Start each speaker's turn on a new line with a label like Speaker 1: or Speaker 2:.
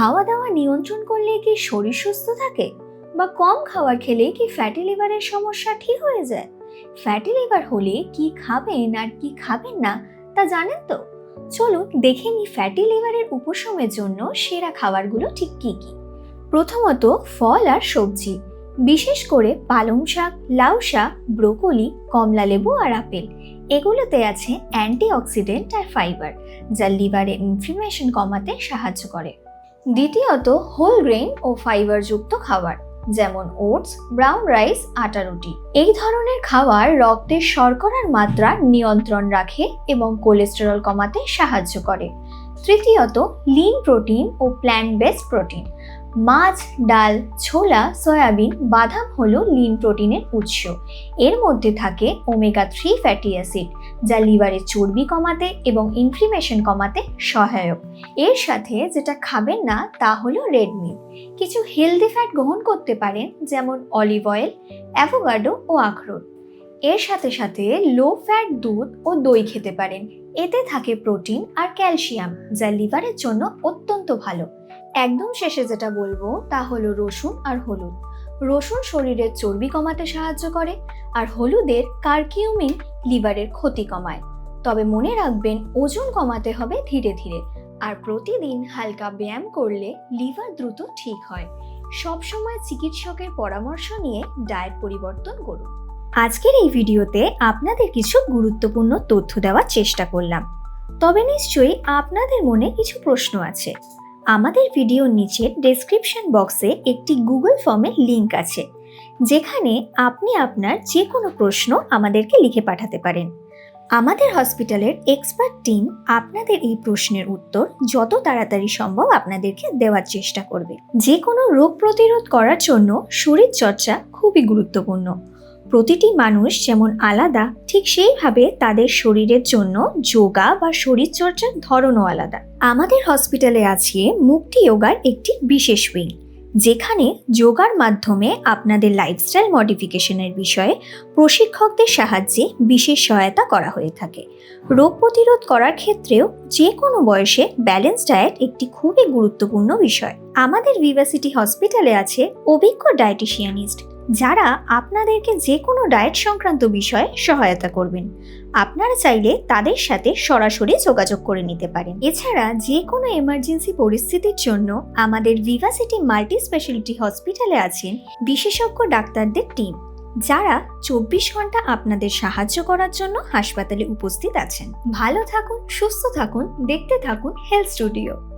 Speaker 1: খাওয়া দাওয়া নিয়ন্ত্রণ করলে কি শরীর সুস্থ থাকে? বা কম খাবার খেলে কি ফ্যাটি লিভারের সমস্যা ঠিক হয়ে যায়? ফ্যাটি লিভার হলে কি খাবেন আর কি খাবেন না, তা জানেন তো? চলুন দেখে নিই ফ্যাটি লিভারের উপশমের জন্য সেরা খাবারগুলো ঠিক কি কি। প্রথমত ফল আর সবজি, বিশেষ করে পালং শাক, লাউ শাক, ব্রোকলি, কমলা লেবু আর আপেল। এগুলোতে আছে অ্যান্টিঅক্সিডেন্ট আর ফাইবার যা লিভারে ইনফ্লামেশন কমাতে সাহায্য করে। দ্বিতীয়ত হোল গ্রেন ও ফাইবারযুক্ত খাবার, যেমন ওটস ব্রাউন রাইস আটা রুটি। এই ধরনের খাবার রক্তের শর্করার মাত্রা নিয়ন্ত্রণ রাখে এবং কোলেস্টেরল কমাতে সাহায্য করে। তৃতীয়ত লিন প্রোটিন ও প্ল্যান্ট বেসড প্রোটিন মাছ, ডাল, ছোলা, সয়াবিন, বাদাম হলো লিন প্রোটিনের উৎস। এর মধ্যে থাকে ওমেগা থ্রি ফ্যাটি অ্যাসিড যা লিভারের চর্বি কমাতে এবং ইনফ্লিমেশন কমাতে সহায়ক। এর সাথে যেটা খাবেন না, তা হলো রেড মিট কিছু হেলদি ফ্যাট গ্রহণ করতে পারেন, যেমন অলিভ অয়েল অ্যাভোকাডো ও আখরোট এর সাথে সাথে লো ফ্যাট দুধ ও দই খেতে পারেন। এতে থাকে প্রোটিন আর ক্যালসিয়াম যা লিভারের জন্য অত্যন্ত ভালো। একদম শেষে যেটা বলব, তা হলো রসুন আর হলুদ। রসুন শরীরের চর্বি কমাতে সাহায্য করে, আর হলুদের কার্কিউমিন লিভারের ক্ষতি কমায়। তবে মনে রাখবেন, ওজন কমাতে হবে ধীরে ধীরে। আর প্রতিদিন হালকা ব্যায়াম করলে লিভার দ্রুত ঠিক হয়। সবসময় চিকিৎসকের পরামর্শ নিয়ে ডায়েট পরিবর্তন করুন। আজকের এই ভিডিওতে আপনাদের কিছু গুরুত্বপূর্ণ তথ্য দেওয়ার চেষ্টা করলাম। তবে নিশ্চয়ই আপনাদের মনে কিছু প্রশ্ন আছে। আমাদের ভিডিওর নিচে ডেসক্রিপশন বক্সে একটি গুগল ফর্মের লিংক আছে। যেখানে আপনি আপনার যে কোনো প্রশ্ন আমাদেরকে লিখে পাঠাতে পারেন। আমাদের হসপিটালের এক্সপার্ট টিম আপনাদের এই প্রশ্নের উত্তর যত তাড়াতাড়ি সম্ভব আপনাদেরকে দেওয়ার চেষ্টা করবে। যে কোনো রোগ প্রতিরোধ করার জন্য শরীর চর্চা খুবই গুরুত্বপূর্ণ। প্রতিটি মানুষ যেমন আলাদা, ঠিক সেইভাবে তাদের শরীরের জন্য যোগা বা শরীরচর্চার ধরনও আলাদা। আমাদের হসপিটালে আছে মুক্তি যোগার একটি বিশেষ উইং। যেখানে যোগার মাধ্যমে আপনাদের লাইফস্টাইল মডিফিকেশনের বিষয়ে প্রশিক্ষকদের সাহায্যে বিশেষ সহায়তা করা হয়ে থাকে। রোগ প্রতিরোধ করার ক্ষেত্রেও যে কোনো বয়সে ব্যালেন্স ডায়েট একটি খুবই গুরুত্বপূর্ণ বিষয়। আমাদের ভিভাসিটি হসপিটালে আছে অভিজ্ঞ ডায়েটিশিয়ানিস্ট যারা আপনাদেরকে যে কোনো ডায়েট সংক্রান্ত বিষয়ে সহায়তা করবেন। আপনারা চাইলে তাদের সাথে সরাসরি যোগাযোগ করে নিতে পারেন। এছাড়া যে কোনো এমার্জেন্সি পরিস্থিতির জন্য আমাদের ভিভাসিটি মাল্টি স্পেশালিটি হসপিটালে আছেন বিশেষজ্ঞ ডাক্তারদের টিম যারা চব্বিশ ঘণ্টা আপনাদের সাহায্য করার জন্য হাসপাতালে উপস্থিত আছেন। ভালো থাকুন, সুস্থ থাকুন, দেখতে থাকুন হেলথ স্টুডিও